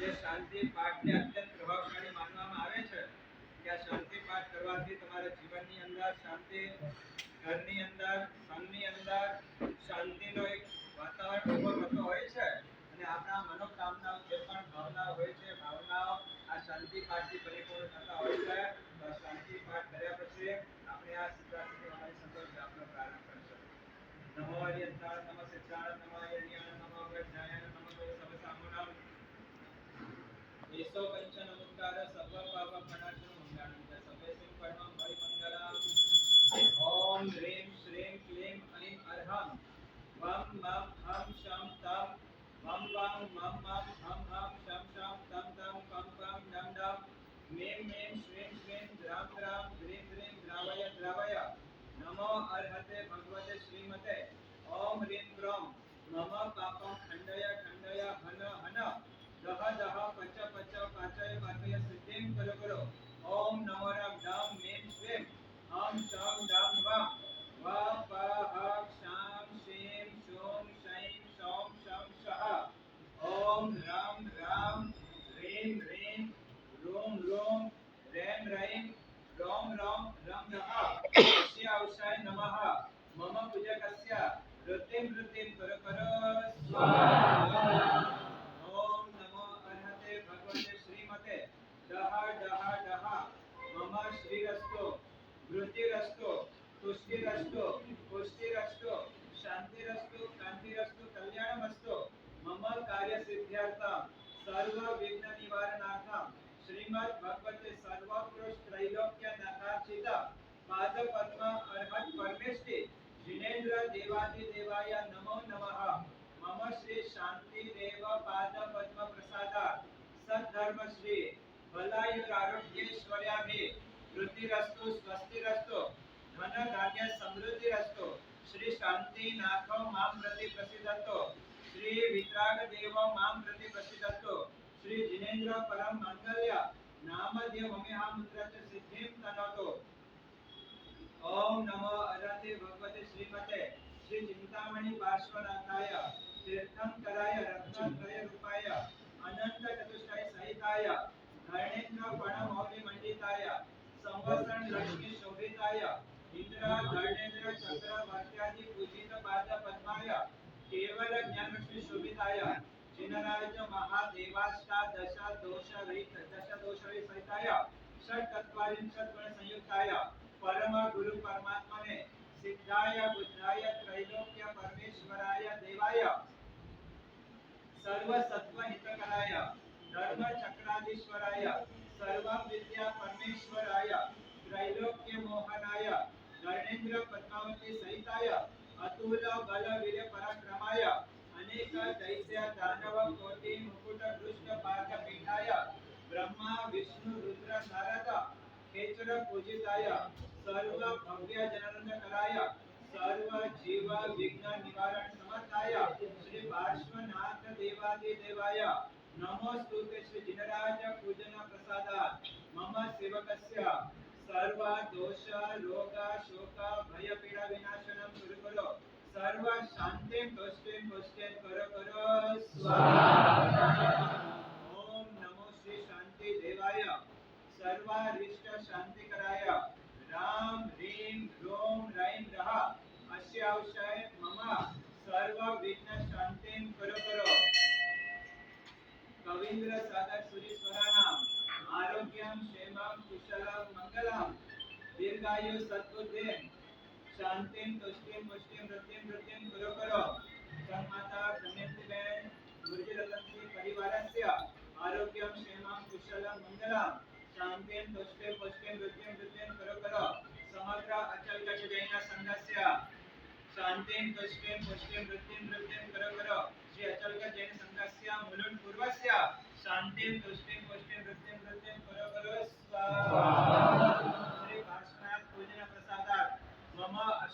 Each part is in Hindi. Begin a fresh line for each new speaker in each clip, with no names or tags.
જે શાંતિ પાઠને અત્યંત પ્રભાવશાળી અંદર શાંતિ, ઘરની વાતાવરણ હોય છે. અને આપણા મનોકામનાઓ, જે પણ ભાવના હોય છે, ભાવનાઓ આ શાંતિ પાઠથી પરિપૂર્ણ થતા હોય છે. ఎస్ఓ కలిసి कृतिं कृतिं कर कर ओम नमो अर्हते भगवते श्रीमते डह डह डह मम श्रीरस्तो वृत्तिरस्तो तुष्टिरस्तो पुष्टिरस्तो शांतिरस्तो कांतिरस्तो कल्याणमस्तो मम कार्य सिद्ध्यर्थम सर्व नाथो माँ प्रति प्रसिद्धतो श्री वितराग देव माँ प्रति प्रसिद्धतो श्री जिनेन्द्र परम मंगल्य नामध्य ममिहां मुद्रत सिद्धिं तनोतो। ओम नमो अरते भगवते श्रीमते। श्री चिंतामणि पार्श्वनाथाय तीर्थंकराय रत्नत्रय रूपाय अनंत चतुष्टय सहिताय, धरणेन्द्र पण मौली मंडिताय संवत्सरण लक्ष्मी शोभिताय, इंद्र, धरणेन्द्र केवल ज्ञान शोभिताय जिनराज महादेवाष्टा दश दोष रहित दश दोष रहित सहिताय षट तत्वारिंशत गुण संयुक्ताय परम गुरु परमात्मने सिद्धाय, बुद्धाय, त्रैलोक्य परमेश्वराय देवाय सर्व सत्व हितकराय धर्म चक्राधीश्वराय सर्व विद्या परमेश्वराय त्रैलोक्य मोहनाय गणेन्द्र पद्मावती सहिताय ಅತುಲ ಬಲ ವೀರ್ಯ ಪರಾಕ್ರಮಾಯ ಅನೇಕ ದೈತ್ಯ ದಾನವ ಕೋಟಿ ಮುಕುಟ ದುಷ್ಟ ಪಾದ ಪೀಠಾಯ ಬ್ರಹ್ಮ ವಿಷ್ಣು ರುದ್ರ ನಾರದ ಕೇಚರ ಪೂಜಿತಾಯ ಸರ್ವ ಭವ್ಯ ಜನಾನಂದಕರಾಯ सर्व जीव विघ्न निवारण समर्थाय श्री पार्श्वनाथ देवादि देवाय नमोस्तुते श्री जिनराज पूजन प्रसादात् मम सेवकस्य सर्व दोष रोग शोक भय सर्व शांति कष्टेन कष्टेन कर कर. ओम नमो श्री शांति देवाय. सर्वारिष्ट शांति कराय राम ह्रीम रोम राइम रहा अश्यावशाय मम सर्व विघ्न शांतिं कर कर. कवींद्र सागर सूर्य स्वराणाम आरोग्यम क्षेमम कुशलम मंगलम दीर्घायु सत् શાંતિમ તુષ્ટિમ પુષ્ટિમ વૃદ્ધિમ વૃદ્ધિમ કરો કરો જન્માતા દમયંતીબેન ગુર્જરતનસિંહ પરિવારસ્ય આરોગ્યમ ક્ષેમમ કુશલમ મંગલમ શાંતિમ તુષ્ટિમ પુષ્ટિમ વૃદ્ધિમ વૃદ્ધિમ કરો કરો સમગ્ર અચલ કચ્છ જૈન સંઘસ્ય શાંતિમ તુષ્ટિમ પુષ્ટિમ વૃદ્ધિમ વૃદ્ધિમ કરો કરો શ્રી અચલ કચ્છ જૈન સંઘસ્ય મુલુંડ પૂર્વસ્ય શાંતિમ તુષ્ટિમ પુષ્ટિમ વૃદ્ધિમ વૃદ્ધિમ કરો કરો સ્વાહા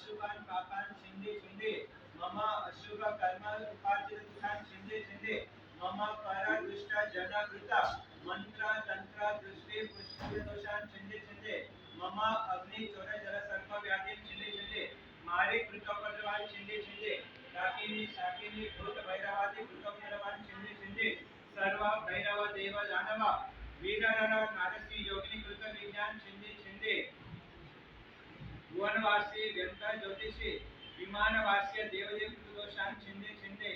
अशुभान पापान छिंदे छिंदे मम अशुभ कर्म उपार्जितान छिंदे छिंदे मम पारा, दुष्टा जना कृता मंत्र, तंत्र, दृष्टि, पुष्टि, दोषान छिंदे छिंदे मम अग्नि, चोर, जल, सर्प, व्याधि छिंदे छिंदे मारे कृतोपद्रवान छिंदे छिंदे काकिनी शाकिनी, भूत, भैरवादि कृतोपद्रवान छिंदे छिंदे सर्व, भैरव, देव जानवा वीरर नारसी योगिनी, कृत, विज्ञान छिंदे छिंदे भुवनवासी, व्यंत, ज्योतिषी, विमानवास्य, देवदेव कृतदोषान छिंदे छिंदे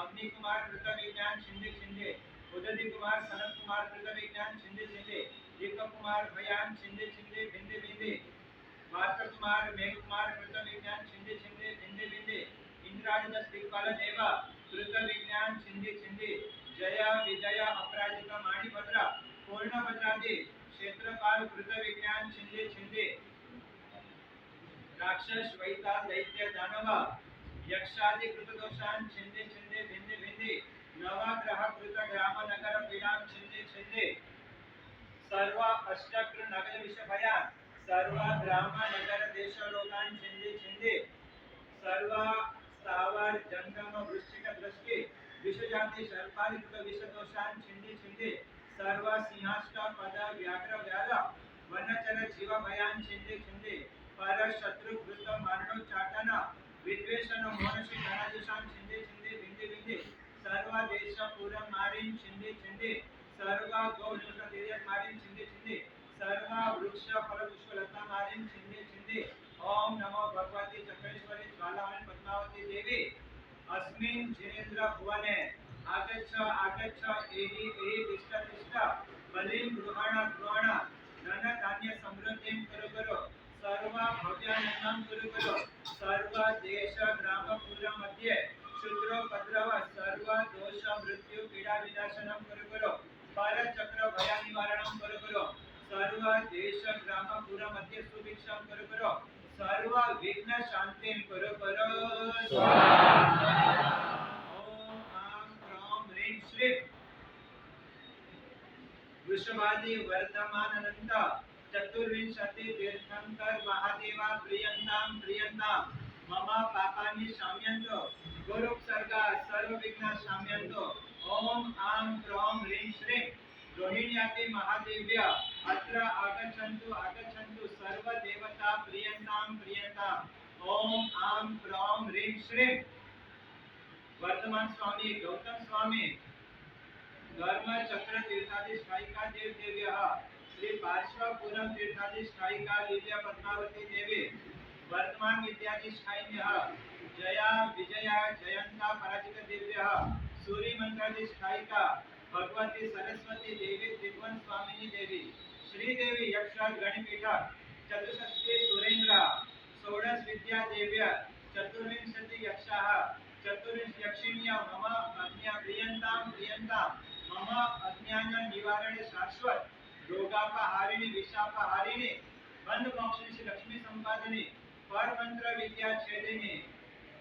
अग्नि कुमार कृत विज्ञान छिंदे छिंदे उदति कुमार सनत कुमार कृत विज्ञान छिंदे छिंदे दीपक कुमार भयान छिंदे छिंदे भिंदे भिंदे भास्कर कुमार मेघ कुमार कृत विज्ञान छिंदे छिंदे भिंदे भिंदे इंद्राणी दिक्पाल देवा कृत विज्ञान छिंदे छिंदे जय, विजय, अपराजिता, माणिभद्रा, पूर्णभद्रादि क्षेत्रपाल कृत विज्ञान छिंदे छिंदे राक्षस वैता दैत्य, दानव, यक्षादि कृत दोषान छिंदे छिंदे भिंदे भिंदे नवग्रह, कृत, ग्राम, नगर पीडाम छिंदे छिंदे सर्व अष्टक्र नगर विषभयान सर्व ग्राम, नगर, देश, लोकान छिंदे छिंदे सर्व स्थावर जंगम वृश्चिक, दृष्टि, विषजाति सर्पालिकृत विषदोषान छिंदे छिंदे सर्व सिंहाष्ट, पद, व्याघ्र व्याध वनचर, जीव, भयान छिंदे छिंदे पर शत्रु कृत मारणो चाटना विद्वेषण मोनशी धनादिशान छिंदे छिंदे भिंदे भिंदे सर्व देश पुरम मारिन छिंदे छिंदे सर्व गौ निवृत्त देयक मारिन छिंदे छिंदे सर्व वृक्ष फल पुष्प लता मारिन छिंदे छिंदे ओम नमो भगवती चक्रेश्वरी ज्वालामणि पद्मावती देवी अस्मिन् जिनेन्द्र भुवने आगच्छ आगच्छ एहि एहि तिष्ठ तिष्ठ बलिं गृहाण गृहाण धान्य कुरु कुरु सर्व भव्यानंदं कुरु कुरु। सर्व देश ग्राम पुर मध्ये क्षुद्रोपद्रव सर्व दोष मृत्यु पीडा विनाशनं कुरु कुरु। पर चक्र भया निवारणं कुरु कुरु सर्व देश ग्राम पुर मध्ये सुभिक्षं कुरु कुरु। सर्व विघ्न शांतिं कुरु कुरु। ओम आं ह्रौं ह्रीं श्रीं। वृषभादि वर्धमाननंत चतुर्विंशति तीर्थंकर महादेवा प्रियंतां प्रियंतां मम पापानि शाम्यन्तो। सर्व विघ्न शाम्यन्तो। ओम आं ह्रौं ह्रीं श्रीं। रोहिण्याति महादेव्य, अत्र आगच्छन्तु आगच्छन्तु सर्व देवता प्रियंतां प्रियंतां ओम आं ह्रौं ह्रीं श्रीं। वर्तमान स्वामी, गौतम स्वामी धर्म चक्र तीर्थाधिष्ठायिका देव देव्यः श्री पार्श्वपुरम तीर्थाधिष्ठायिका लिल्या पद्मावती देवी वर्तमान विद्याधिष्ठायिन्यः जया विजया जयंता पराजित देव्यः सूर्य मंत्राधिष्ठायिका भगवती सरस्वती देवी त्रिभुवन स्वामिनी देवी श्रीदेवी यक्षराज गणपीठ चतुष्षष्ठी सुरेंद्र षोडश विद्या देव्य चतुर्विंशति यक्षाः चतुर्विंश यक्षिण्य मम अज्ञा प्रियंतां प्रियंतां मम अज्ञान निवारण शाश्वत रोगापहारिणी विशापहारिणी बंध मोक्षिणी लक्ष्मी संपादने पर मंत्र विद्या छेदिनी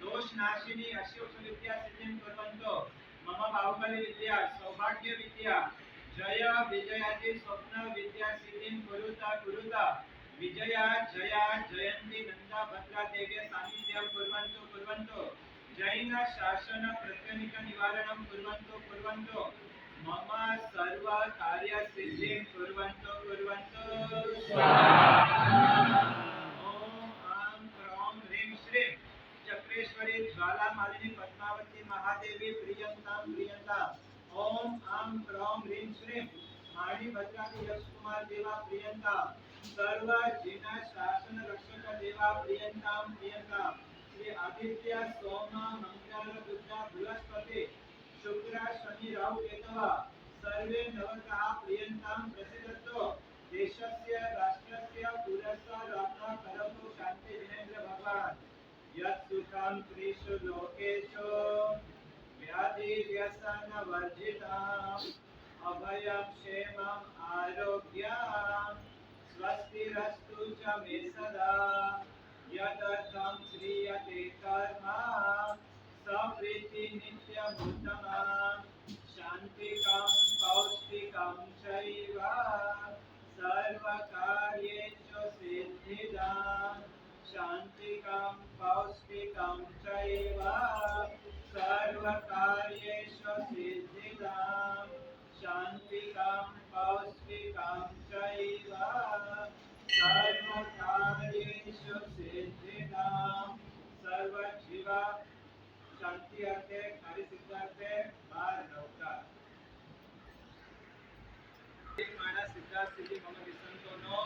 दोष नाशिनी अशिवक्ष विद्या सिद्धिं कुर्वन्तो। मम बाहुबली विद्या सौभाग्य विद्या जय विजयादि स्वप्न विद्या सिद्धिं कुरुता कुरुता। विजया, जया जयंती नंदा भद्रा, देव्य, सान्निध्यं कुर्वन्तु कुर्वन्तु। जैन शासन प्रत्यनिक निवारणं कुर्वन्तु कुर्वन्तु। मम सर्व कार्य सिद्धिं कुर्वन्तु कुर्वन्तु। ओम आं ह्रौं ह्रीं श्रीं चक्रेश्वरी ज्वाला मालिनी पद्मावती महादेवी प्रियंतां प्रियंताम् ओम आं ह्रौं ह्रीं श्रीं माणि भद्रादी यश कुमार देवा प्रियंता सर्व जिन शासन रक्षक देवा प्रियंतां प्रियंतां श्री आदित्य सोम मंगल बुध बृहस्पति। शुक्र शनि राहु केतव सर्वे नवग्रहा प्रियंतां प्रसिद्धतो देशस्य, राष्ट्रस्य पुरस्य रात्रा करोतु शान्ति जिनेन्द्र भगवान्। यत् सुखं त्रिषु लोकेषु व्याधि व्यसन वर्जिताम् अभयं क्षेमम् आरोग्यम्। स्वस्तिरस्तु च मे सदा। यदर्थं क्रियते कर्म। सप्रीति नित्यमुत्तमम् शान्तिकं पौष्टिकं चैव सर्वकार्येषु सिद्धिदां शान्तिकं पौष्टिकं चैव सर्वकार्येषु सिद्धिदां शान्तिकं पौष्टिकं चैव सर्वकार्येषु सिद्धिदां सर्वजीवा ક્રાંતિ અર્થે કાર્ય સિદ્ધાર્થે બાર નવકાર
માણસ સિદ્ધાર્થથી મમ વિસંતોનો